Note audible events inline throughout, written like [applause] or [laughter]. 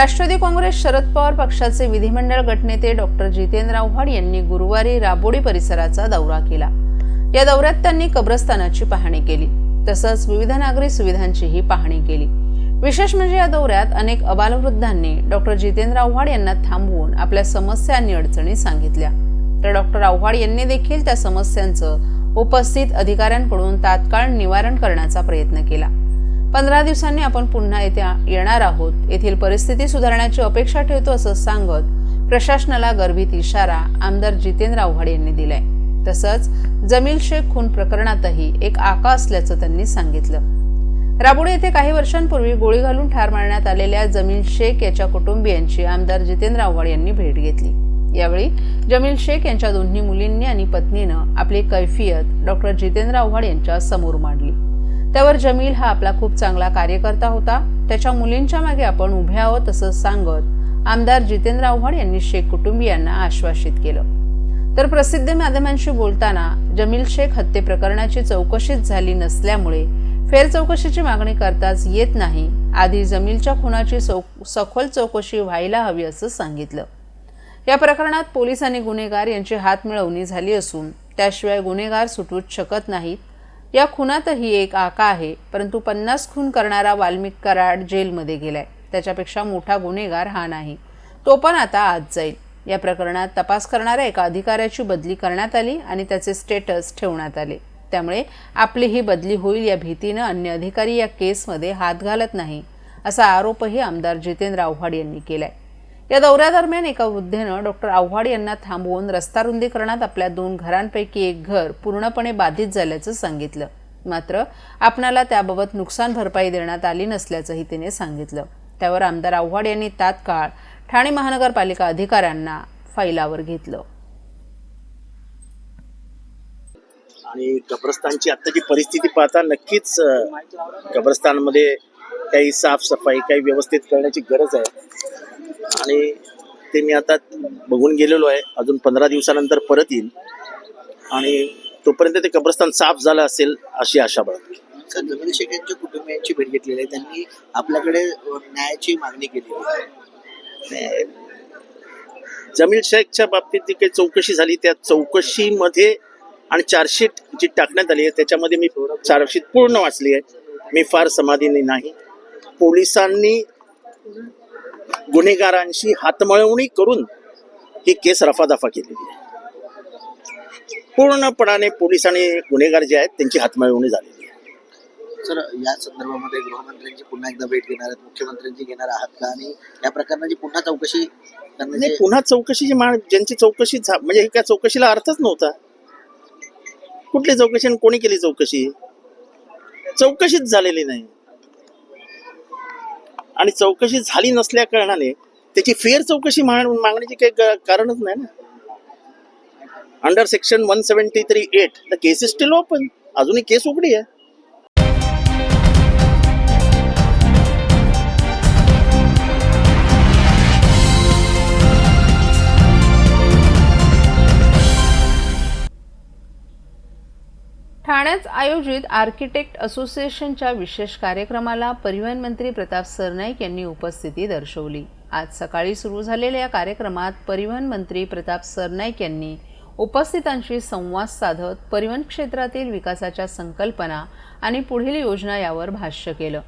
राष्ट्रवादी काँग्रेस शरद पवार पक्षाचे विधिमंडळ गटनेते डॉक्टर जितेंद्र आव्हाड यांनी गुरुवारी राबोडी परिसराचा दौरा केला. या दौऱ्यात त्यांनी कब्रस्तानाची पाहणी केली तसंच विविध नागरी सुविधांचीही पाहणी केली. विशेष म्हणजे या दौऱ्यात अनेक अबालवृद्धांनी डॉक्टर जितेंद्र आव्हाड यांना थांबवून आपल्या समस्या आणि अडचणी सांगितल्या. तर डॉक्टर आव्हाड यांनी देखील त्या समस्यांचं उपस्थित अधिकाऱ्यांकडून तात्काळ निवारण करण्याचा प्रयत्न केला. पंधरा दिवसांनी आपण पुन्हा येथे येणार आहोत. येथील परिस्थिती सुधारण्याची अपेक्षा ठेवतो असं सांगत प्रशासनाला गर्भित इशारा आमदार जितेंद्र आव्हाड यांनी दिलाय. तसंच जमील शेख खून प्रकरणातही एक आका असल्याचं त्यांनी सांगितलं. राबुडे येथे काही वर्षांपूर्वी गोळी घालून ठार मारण्यात आलेल्या जमील शेख याच्या कुटुंबियांची आमदार जितेंद्र आव्हाड यांनी भेट घेतली. यावेळी जमील शेख यांच्या दोन्ही मुलींनी आणि पत्नीनं आपली कैफियत डॉक्टर जितेंद्र आव्हाड यांच्या समोर मांडली. त्यावर जमील हा आपला खूप चांगला कार्यकर्ता होता. त्याच्या मुलींच्या मागे आपण उभे आहोत असं सांगत आमदार जितेंद्र आव्हाड यांनी शेख कुटुंबियांना आश्वासित केलं. तर प्रसिद्ध माध्यमांशी बोलताना जमील शेख हत्ये प्रकरणाची चौकशीच झाली नसल्यामुळे फेर चौकशीची मागणी करताच येत नाही. आधी जमीलच्या खुनाची सखोल चौकशी व्हायला हवी असं सांगितलं. या प्रकरणात पोलीस आणि गुन्हेगार यांची हात मिळवणी झाली असून त्याशिवाय गुन्हेगार सुटूच शकत नाहीत. या खुनातही एक आका आहे परंतु पन्नास खून करणारा वाल्मिक कराड जेलमध्ये गेलाय. त्याच्यापेक्षा मोठा गुन्हेगार हा नाही. तो पण आता आत जाईल. या प्रकरणात तपास करणाऱ्या एका अधिकाऱ्याची बदली करण्यात आली आणि त्याचे स्टेटस ठेवण्यात आले. त्यामुळे आपली ही बदली होईल या भीतीनं अन्य अधिकारी या केसमध्ये हात घालत नाही असा आरोपही आमदार जितेंद्र आव्हाड यांनी केलाय. या दौऱ्यादरम्यान एका वृद्धेनं डॉक्टर आव्हाड यांना थांबवून रस्ता रुंदीकरणात आपल्या दोन घरांपैकी एक घर पूर्णपणे बाधित झाल्याचं सांगितलं. मात्र आपणाला त्याबाबत नुकसान भरपाई देण्यात आली नसल्याचंही तिने सांगितलं. त्यावर आमदार आव्हाड यांनी तात्काळ ठाणे महानगरपालिका अधिकाऱ्यांना फाईलावर घेतलं. आणि कब्रस्तानची आत्ताची परिस्थिती पाहता नक्कीच कब्रस्तानमध्ये काही साफसफाई काही व्यवस्थित करण्याची गरज आहे. आणि ते मी आता बघून गेलेलो आहे. अजून पंधरा दिवसानंतर परत येईल. आणि तोपर्यंत ते कब्रस्तान साफ झालं असेल अशी आशा बाळगते. जमील शेख यांच्या कुटुंबियांची भेट घेतलेली आहे. त्यांनी आपल्याकडे न्यायाची मागणी केलेली आहे. जमील शेखच्या बाबतीत जी काही चौकशी झाली त्या चौकशीमध्ये आणि चार्जशीट जी टाकण्यात आली आहे त्याच्यामध्ये मी चार्जशीट पूर्ण वाचली आहे. मी फार समाधानी नाही. पोलिसांनी गुन्हेगारांशी हातमळवणी करून ही केस रफादफा केलेली आहे. पूर्णपणाने पोलिसांनी गुन्हेगार जे आहेत त्यांची हातमळवणी झालेली आहे. सर या संदर्भामध्ये गृहमंत्र्यांची पुन्हा एकदा भेट घेणार आहेत. मुख्यमंत्र्यांची घेणार आहात का? आणि या प्रकरणाची पुन्हा चौकशी नाही पुन्हा चौकशीची मा ज्यांची चौकशी झा- म्हणजे ह्या चौकशीला अर्थच नव्हता. कुठली चौकशी आणि कोणी केली चौकशी? चौकशीच झालेली नाही. आणि चौकशी झाली नसल्या कारणाने त्याची फेर चौकशी मागण्याची काही कारणच नाही ना. Under section one seventy three eight the case is still open अजूनही केस उघडी आहे. ठाण्यात आयोजित आर्किटेक्ट असोसिएशनच्या विशेष कार्यक्रमाला परिवहन मंत्री प्रताप सरनाईक यांनी उपस्थिती दर्शवली. आज सकाळी सुरू झालेल्या या कार्यक्रमात परिवहन मंत्री प्रताप सरनाईक यांनी उपस्थितांशी संवाद साधत परिवहन क्षेत्रातील विकासाच्या संकल्पना आणि पुढील योजना यावर भाष्य केलं.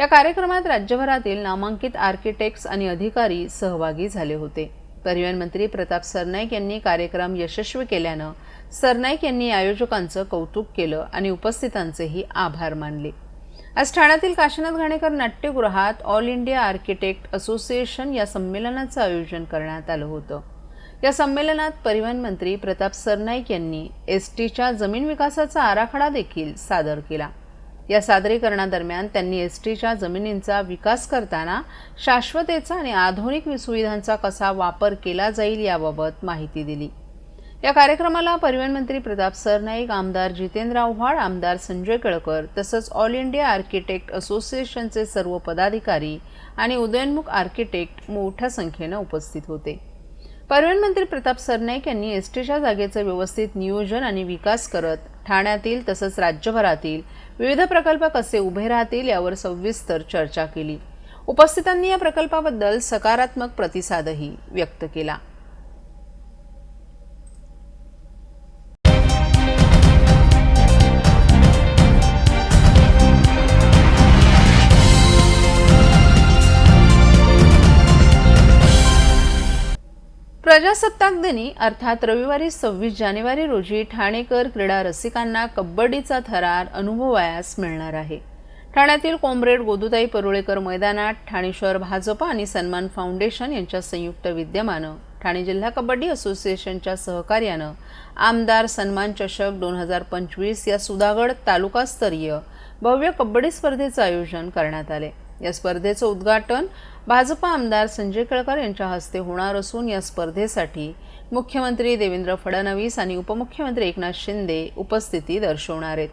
या कार्यक्रमात राज्यभरातील नामांकित आर्किटेक्ट्स आणि अधिकारी सहभागी झाले होते. परिवहन मंत्री प्रताप सरनाईक यांनी कार्यक्रम यशस्वी केल्यानं सरनाईक यांनी आयोजकांचं कौतुक केलं आणि उपस्थितांचेही आभार मानले. आज ठाण्यातील काशीनाथ घाणेकर नाट्यगृहात ऑल इंडिया आर्किटेक्ट असोसिएशन या संमेलनाचं आयोजन करण्यात आलं होतं. या संमेलनात परिवहन मंत्री प्रताप सरनाईक यांनी एस टीच्या जमीन विकासाचा आराखडा देखील सादर केला. या सादरीकरणादरम्यान त्यांनी एस टीच्या जमिनींचा विकास करताना शाश्वतेचा आणि आधुनिक सुविधांचा कसा वापर केला जाईल याबाबत माहिती दिली. या कार्यक्रमाला परिवहन मंत्री प्रताप सरनाईक आमदार जितेंद्र आव्हाड आमदार संजय केळकर तसंच ऑल इंडिया आर्किटेक्ट असोसिएशनचे सर्व पदाधिकारी आणि उदयनमुख आर्किटेक्ट मोठ्या संख्येनं उपस्थित होते. परिवहन मंत्री प्रताप सरनाईक यांनी एस टीच्या जागेचं व्यवस्थित नियोजन आणि विकास करत ठाण्यातील तसंच राज्यभरातील विविध प्रकल्प कसे उभे राहतील यावर सविस्तर चर्चा केली. उपस्थितांनी या प्रकल्पाबद्दल सकारात्मक प्रतिसादही व्यक्त केला. प्रजासत्ताक दिनी अर्थात रविवारी सव्वीस जानेवारी रोजी ठाणेकर क्रीडा रसिकांना कबड्डीचा थरार अनुभवायास मिळणार आहे. ठाण्यातील कॉम्रेड गोदुताई परुळेकर मैदानात ठाणे शहर भाजपा आणि सन्मान फाउंडेशन यांच्या संयुक्त विद्यमानं ठाणे जिल्हा कबड्डी असोसिएशनच्या सहकार्यानं आमदार सन्मान चषक दोन हजार पंचवीस या सुधागड तालुकास्तरीय भव्य कबड्डी स्पर्धेचं आयोजन करण्यात आले. या स्पर्धेचं उद्घाटन भाजपा आमदार संजय केळकर यांच्या हस्ते होणार असून या स्पर्धेसाठी मुख्यमंत्री देवेंद्र फडणवीस आणि उपमुख्यमंत्री एकनाथ शिंदे उपस्थिती दर्शवणार आहेत.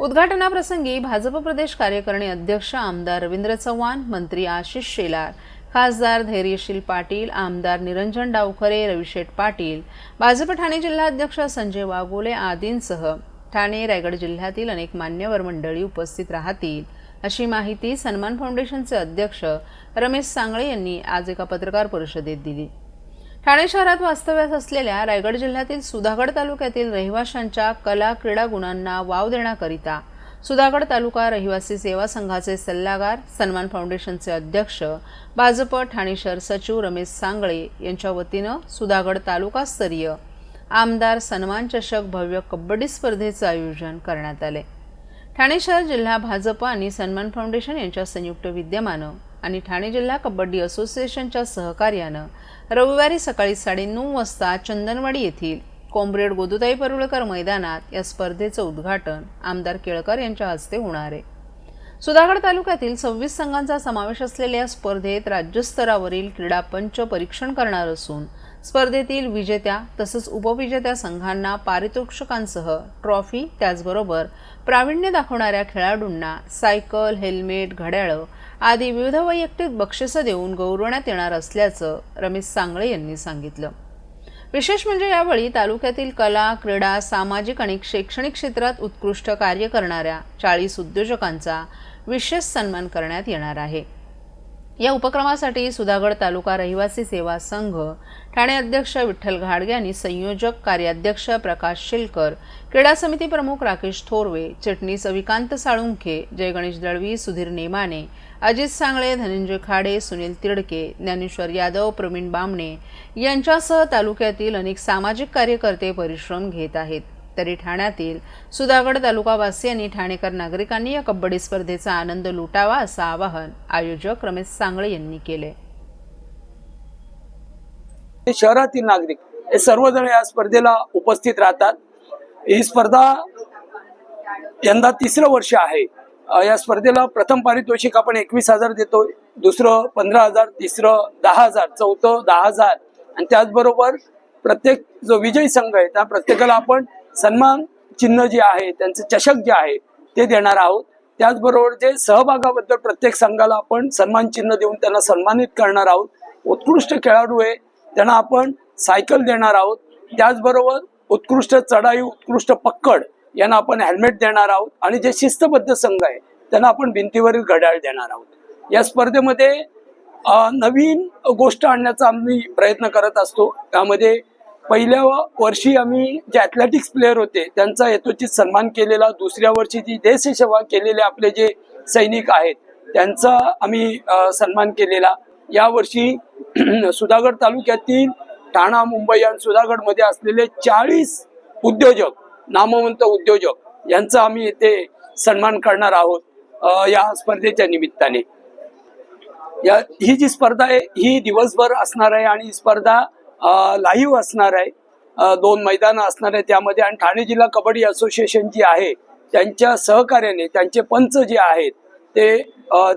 उद्घाटनाप्रसंगी भाजप प्रदेश कार्यकारिणी अध्यक्ष आमदार रवींद्र चव्हाण मंत्री आशिष शेलार खासदार धैर्यशील पाटील आमदार निरंजन डावखरे रविशेठ पाटील भाजप ठाणे जिल्हाध्यक्ष संजय वाघोले आदींसह ठाणे रायगड जिल्ह्यातील अनेक मान्यवर मंडळी उपस्थित राहतील. अशी माहिती सन्मान फाउंडेशनचे अध्यक्ष रमेश सांगळे यांनी आज एका पत्रकार परिषदेत दिली. ठाणे शहरात वास्तव्यास असलेल्या रायगड जिल्ह्यातील सुधागड तालुक्यातील रहिवाशांच्या कला क्रीडा गुणांना वाव देण्याकरिता सुधागड तालुका रहिवासी सेवा संघाचे सल्लागार सन्मान फाउंडेशनचे अध्यक्ष भाजप ठाणे शहर सचिव रमेश सांगळे यांच्या वतीनं सुधागड तालुकास्तरीय आमदार सन्मान चषक भव्य कबड्डी स्पर्धेचं आयोजन करण्यात आले ठाणे शहर जिल्हा भाजप आणि सन्मान फाउंडेशन यांच्या संयुक्त विद्यमानं आणि ठाणे जिल्हा कबड्डी असोसिएशनच्या सहकार्यानं रविवारी सकाळी साडेनऊ वाजता चंदनवाडी येथील कॉम्रेड गोदुताई परुळकर मैदानात या स्पर्धेचं उद्घाटन आमदार केळकर यांच्या हस्ते होणार आहे. सुधागड तालुक्यातील सव्वीस संघांचा समावेश असलेल्या स्पर्धेत राज्यस्तरावरील क्रीडा पंच परीक्षण करणार असून स्पर्धेतील विजेत्या तसंच उपविजेत्या संघांना पारितोषिकांसह ट्रॉफी त्याचबरोबर प्रावीण्य दाखवणाऱ्या खेळाडूंना सायकल हेल्मेट घड्याळं आदी विविध वैयक्तिक बक्षिसं देऊन गौरवण्यात येणार असल्याचं रमेश सांगळे यांनी सांगितलं. विशेष म्हणजे यावेळी तालुक्यातील कला क्रीडा सामाजिक आणि शैक्षणिक क्षेत्रात उत्कृष्ट कार्य करणाऱ्या चाळीस उद्योजकांचा विशेष सन्मान करण्यात येणार आहे. या उपक्रमासाठी सुधागड तालुका रहिवासी सेवा संघ ठाणे अध्यक्ष विठ्ठल घाडगे आणि संयोजक कार्याध्यक्ष प्रकाश शिलकर क्रीडा समिती प्रमुख राकेश थोरवे चिटणीस अविकांत साळुंखे जयगणेश दळवी सुधीर नेमाने अजित सांगळे धनंजय खाडे सुनील तिडके ज्ञानेश्वर यादव प्रवीण बामणे यांच्यासह तालुक्यातील अनेक सामाजिक कार्यकर्ते परिश्रम घेत आहेत. तरी ठाण्यातील सुधागड तालुकावासी आणि ठाणेकर नागरिकांनी या कबड्डी स्पर्धेचा आनंद लुटावा असं आवाहन आयोजक रमेश सांगळे यांनी केले. शहरातील नागरिक हे सर्वजण या स्पर्धेला उपस्थित राहतात. ही स्पर्धा यंदा तिसरं वर्ष आहे. या स्पर्धेला प्रथम पारितोषिक आपण एकवीस हजार देतो दुसरं पंधरा हजार तिसरं दहा हजार चौथं दहा हजार. आणि त्याचबरोबर प्रत्येक जो विजयी संघ आहे त्या प्रत्येकाला आपण सन्मान चिन्ह जे आहे त्यांचं चषक जे आहे ते देणार आहोत. त्याचबरोबर जे सहभागाबद्दल प्रत्येक संघाला आपण सन्मान चिन्ह देऊन त्यांना सन्मानित करणार आहोत. उत्कृष्ट खेळाडू आहे. त्यांना आपण सायकल देणार आहोत. त्याचबरोबर उत्कृष्ट चढाई उत्कृष्ट पक्कड यांना आपण हेल्मेट देणार आहोत. आणि जे शिस्तबद्ध संघ आहे त्यांना आपण भिंतीवरील घड्याळ देणार आहोत. या स्पर्धेमध्ये नवीन गोष्ट आणण्याचा आम्ही प्रयत्न करत असतो. त्यामध्ये पहिल्या वर्षी आम्ही जे ॲथलेटिक्स प्लेअर होते त्यांचा यथोचित सन्मान केलेला दुसऱ्या वर्षी जी देशसेवा केलेले आपले जे सैनिक आहेत त्यांचा आम्ही सन्मान केलेला. यावर्षी [clears throat] सुधागड तालुक्यातील ठाणा मुंबई आणि सुधागडमध्ये असलेले चाळीस उद्योजक नामवंत उद्योजक यांचा आम्ही येथे सन्मान करणार आहोत या स्पर्धेच्या निमित्ताने. या ही जी स्पर्धा आहे ही दिवसभर असणार आहे आणि ही स्पर्धा लाईव्ह असणार आहे. दोन मैदानं असणार आहे त्यामध्ये आणि ठाणे जिल्हा कबड्डी असोसिएशन जी आहे त्यांच्या सहकार्याने त्यांचे पंच जे आहेत ते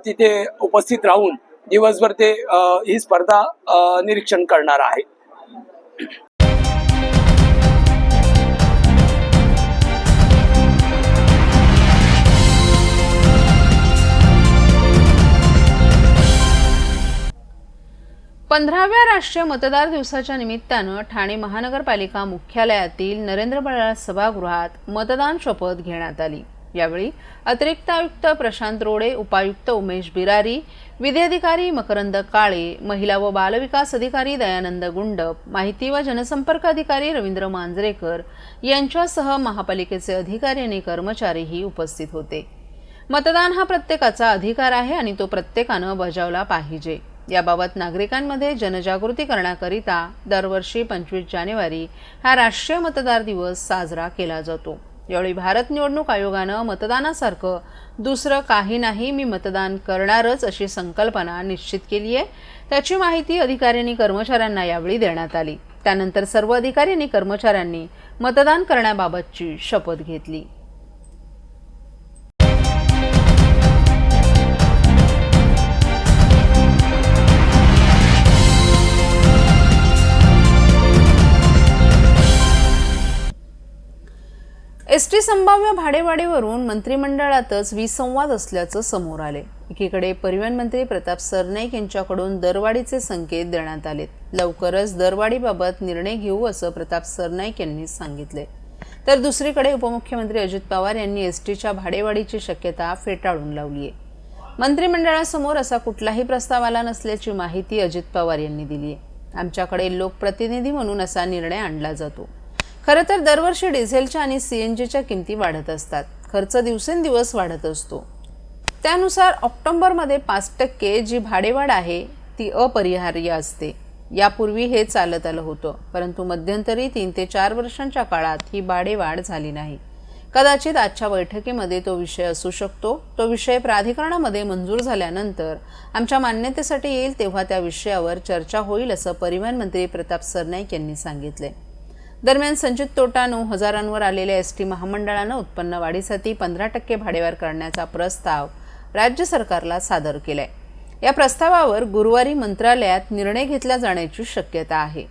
तिथे उपस्थित राहून दिवसभर ते ही स्पर्धा निरीक्षण करणार आहे. पंधराव्या राष्ट्रीय मतदार दिवसाच्या निमित्तानं ठाणे महानगरपालिका मुख्यालयातील नरेंद्र बराळ सभागृहात मतदान शपथ घेण्यात आली. यावेळी अतिरिक्त आयुक्त प्रशांत रोडे उपायुक्त उमेश बिरारी विधिअधिकारी मकरंद काळे महिला व बालविकास अधिकारी दयानंद गुंडप माहिती व जनसंपर्क अधिकारी रवींद्र मांजरेकर यांच्यासह महापालिकेचे अधिकारी आणि कर्मचारीही उपस्थित होते. मतदान हा प्रत्येकाचा अधिकार आहे आणि तो प्रत्येकानं बजावला पाहिजे. याबाबत नागरिकांमध्ये जनजागृती करण्याकरिता दरवर्षी पंचवीस जानेवारी हा राष्ट्रीय मतदार दिवस साजरा केला जातो. यावेळी भारत निवडणूक आयोगानं मतदानासारखं दुसरं काही नाही मी मतदान करणारच अशी संकल्पना निश्चित केली आहे त्याची माहिती अधिकाऱ्यांनी कर्मचाऱ्यांना यावेळी देण्यात आली. त्यानंतर सर्व अधिकारी आणि कर्मचाऱ्यांनी मतदान करण्याबाबतची शपथ घेतली. एस टी संभाव्य भाडेवाढीवरून मंत्रिमंडळातच विसंवाद असल्याचं समोर आले. एकीकडे परिवहन मंत्री प्रताप सरनाईक यांच्याकडून दरवाढीचे संकेत देण्यात आलेत. लवकरच दरवाढीबाबत निर्णय घेऊ असं प्रताप सरनाईक यांनी सांगितले. तर दुसरीकडे उपमुख्यमंत्री अजित पवार यांनी एस टीच्या भाडेवाढीची शक्यता फेटाळून लावली आहे मंत्रिमंडळासमोर असा कुठलाही प्रस्ताव आला नसल्याची माहिती अजित पवार यांनी दिली आहे आमच्याकडे लोकप्रतिनिधी म्हणून असा निर्णय आणला जातो. खरं तर दरवर्षी डिझेलच्या आणि सी एन जीच्या किमती वाढत असतात. खर्च दिवसेंदिवस वाढत असतो. त्यानुसार ऑक्टोंबरमध्ये पाच टक्के जी भाडेवाढ आहे ती अपरिहार्य असते. यापूर्वी हे चालत आलं होतं परंतु मध्यंतरी तीन ते चार वर्षांच्या काळात ही भाडेवाढ झाली नाही. कदाचित आजच्या बैठकीमध्ये तो विषय असू शकतो. तो विषय प्राधिकरणामध्ये मंजूर झाल्यानंतर आमच्या मान्यतेसाठी येईल तेव्हा त्या विषयावर चर्चा होईल असं परिवहन मंत्री प्रताप सरनाईक यांनी सांगितले दरम्यान संचित तोटा नऊ हजारांवर आलेल्या एस टी महामंडळानं उत्पन्न वाढीसाठी पंधरा टक्के भाडेवाढ करण्याचा प्रस्ताव राज्य सरकारला सादर केलाय. या प्रस्तावावर गुरुवारी मंत्रालयात निर्णय घेतला जाण्याची शक्यता आहे.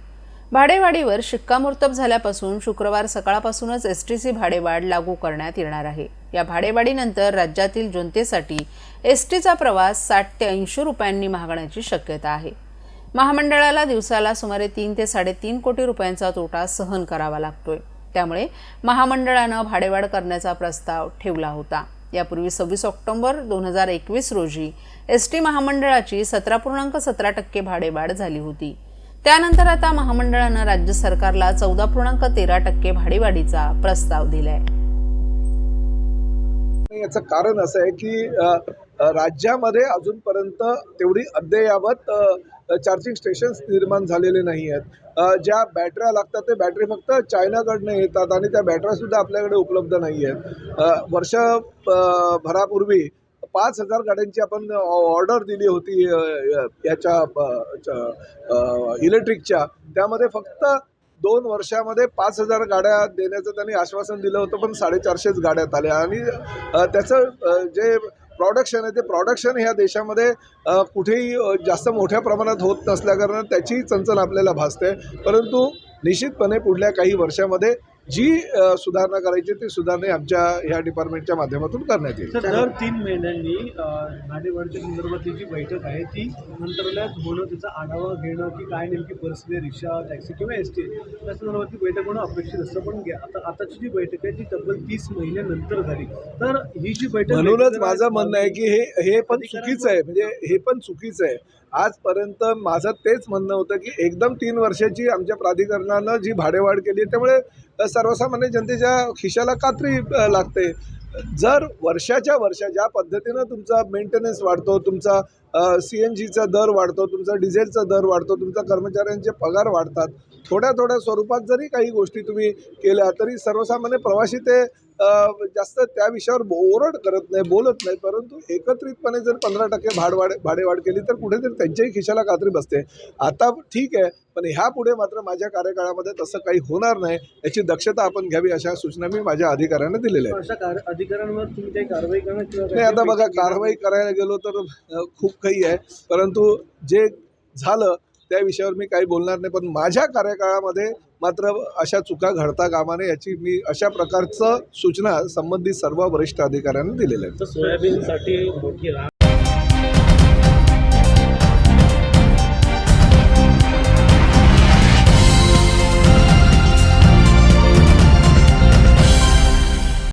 भाडेवाढीवर शिक्कामोर्तब झाल्यापासून शुक्रवार सकाळपासूनच एस टीची भाडेवाढ लागू करण्यात येणार आहे. या भाडेवाढीनंतर राज्यातील जनतेसाठी एस टीचा प्रवास साठ ते ऐंशी रुपयांनी महागण्याची शक्यता आहे. महामंडळाला दिवसाला सुमारे तीन ते साडेतीन कोटी रुपयांचा तोटा सहन करावा लागतोय. त्यामुळे महामंडळानं भाडेवाढ करण्याचा प्रस्ताव ठेवला होता. यापूर्वी सव्वीस ऑक्टोबर दोन हजार एकवीस रोजी एस टी महामंडळाची सतरा पूर्णांक सतरा टक्के भाडेवाढ झाली होती. त्यानंतर आता महामंडळानं राज्य सरकारला चौदा पूर्णांक तेरा टक्के भाडेवाढीचा प्रस्ताव दिलाय. याचं कारण असं आहे की राज्यामध्ये अजूनपर्यंत तेवढी अद्ययावत चार्जिंग स्टेशन्स निर्माण झालेले नाही आहेत. ज्या बॅटऱ्या लागतात ते बॅटरी फक्त चायनाकडनं येतात आणि त्या बॅटऱ्यासुद्धा आपल्याकडे उपलब्ध नाही आहेत. वर्ष भरापूर्वी पाच हजार गाड्यांची आपण ऑर्डर दिली होती याच्या इलेक्ट्रिकच्या त्यामध्ये फक्त दोन वर्षामध्ये पाच हजार गाड्या देण्याचं त्यांनी आश्वासन दिलं होतं पण साडेचारशेच गाड्यात आल्या. आणि त्याचं जे प्रॉडक्शन आहे ते प्रॉडक्शन ह्या देशामध्ये कुठेही जास्त मोठ्या प्रमाणात होत नसल्याकारणानं त्याचीही चणचण आपल्याला भासते. परंतु निश्चितपणे पुढल्या काही वर्षामध्ये जी सुधारणा करायची ती सुधारणा आमच्या ह्या डिपार्टमेंटच्या माध्यमातून करण्यात येईल. तर दर तीन महिन्यांनी अ, भाडेवाढीच्या संदर्भातली जी बैठक आहे ती मंत्रालयात होणं त्याचा आढावा घेणं की काय नेमकी परिस्थिती रिक्षा टॅक्सी किंवा एस टी त्या संदर्भातली बैठक होणं अपेक्षित असतं. पण आता आताची जी बैठक आहे ती तब्बल तीस महिन्यानंतर झाली. तर ही जी बैठक म्हणूनच माझं म्हणणं आहे की हे हे पण चुकीचं आहे. म्हणजे हे पण चुकीचं आहे. आजपर्यंत माझं तेच म्हणणं होतं की एकदम तीन वर्षाची आमच्या प्राधिकरणानं जी भाडेवाढ केली त्यामुळे सर्वसामान्य जनतेच्या खिशाला कात्री लागते जर वर्षाच्या वर्षा ज्या पद्धतीनं तुमचा मेंटेनन्स वाढतो तुमचा सी एन जीचा दर वाढतो तुमचा डिझेलचा दर वाढतो तुमचा कर्मचाऱ्यांचे पगार वाढतात थोड्या थोड्या स्वरूपात जरी काही गोष्टी तुम्ही केल्या तरी सर्वसामान्य प्रवासी ते जास्त त्या विषयावर ओरड करत नाही बोलत नाही परंतु एकत्रितपणे जर पंधरा टक्के भाडवाढ भाडेवाढ केली तर कुठेतरी त्यांच्याही खिशाला कात्री बसते. आता ठीक आहे पण ह्या पुढे मात्र माझ्या कार्यकाळामध्ये तसं काही होणार नाही याची दक्षता आपण घ्यावी अशा सूचना मी माझ्या अधिकाऱ्यांना दिलेल्या आहेत. अधिकाऱ्यांवर तुम्ही काही कारवाई करणार नाही आता बघा कारवाई करायला गेलो तर खूप काही आहे परंतु जे झालं त्या विषयावर मी काही बोलणार नाही पण माझ्या कार्यकाळामध्ये मात्र अशा चुका घडता कामा नये याची मी अशा प्रकारचं सूचना संबंधित सर्व वरिष्ठ अधिकाऱ्यांना दिलेल्या आहेत. सोयाबीनसाठी मोठी